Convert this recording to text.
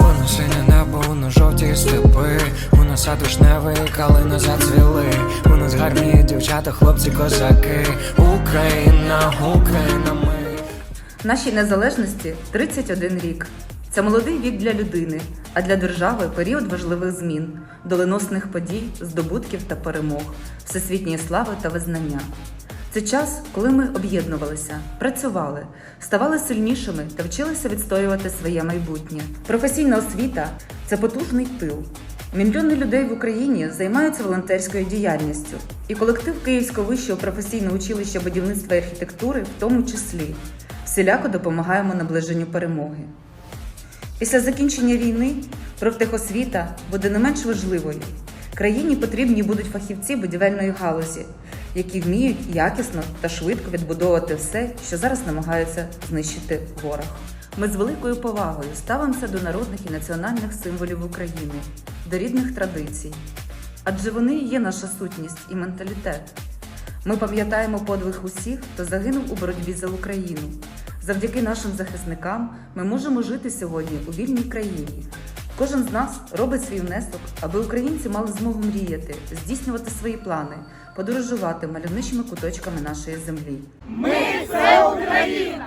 Воно сине небо, воно жовті степи, у нас вишневі калини зацвіли. У нас гарні дівчата, хлопці, козаки. Україна, Україна, ми нашій незалежності 31 рік. Це молодий вік для людини, а для держави період важливих змін, доленосних подій, здобутків та перемог, всесвітньої слави та визнання. Це час, коли ми об'єднувалися, працювали, ставали сильнішими та вчилися відстоювати своє майбутнє. Професійна освіта це потужний тил. Мільйони людей в Україні займаються волонтерською діяльністю, і колектив Київського вищого професійного училища будівництва і архітектури в тому числі всіляко допомагаємо наближенню перемоги. Після закінчення війни профтехосвіта буде не менш важливою. Країні потрібні будуть фахівці будівельної галузі, які вміють якісно та швидко відбудовувати все, що зараз намагаються знищити ворог. Ми з великою повагою ставимося до народних і національних символів України, до рідних традицій, адже вони є наша сутність і менталітет. Ми пам'ятаємо подвиг усіх, хто загинув у боротьбі за Україну. Завдяки нашим захисникам ми можемо жити сьогодні у вільній країні. Кожен з нас робить свій внесок, аби українці мали змогу мріяти, здійснювати свої плани, подорожувати мальовничими куточками нашої землі. Ми це Україна!